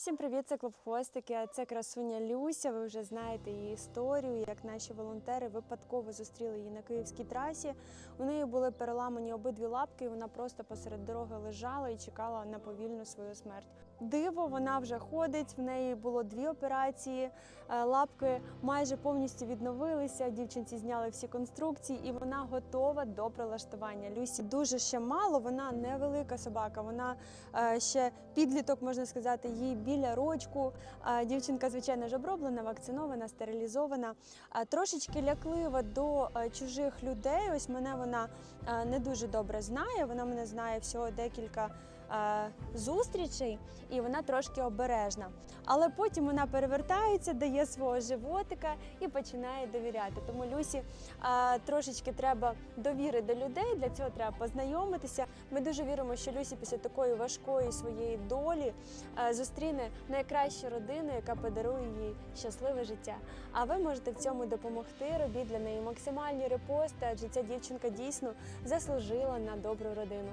Всім привіт, це Клопхвостики. а Це красуня Люся. Ви вже знаєте її історію. Як наші волонтери випадково зустріли її на київській трасі. У неї були переламані обидві лапки, і вона просто посеред дороги лежала і чекала на повільну свою смерть. Диво, вона вже ходить. В неї було дві операції. е, Лапки майже повністю відновилися. Дівчинці зняли всі конструкції, і вона готова до прилаштування. Люсі дуже ще мало. Вона невелика собака. Вона е, ще підліток, можна сказати, їй біля рочку. Дівчинка, звичайно ж, оброблена, вакцинована, стерилізована. Трошечки ляклива до чужих людей. Ось мене вона не дуже добре знає. Вона мене знає всього декілька зустрічей, і вона трошки обережна. Але потім вона перевертається, дає свого животика і починає довіряти. Тому Люсі е, трошечки треба довіри до людей. Для цього треба познайомитися. Ми дуже віримо, що Люсі після такої важкої своєї долі е, зустріне найкращу родину, яка подарує їй щасливе життя. А ви можете в цьому допомогти. Робіть для неї максимальні репости, адже ця дівчинка дійсно заслужила на добру родину.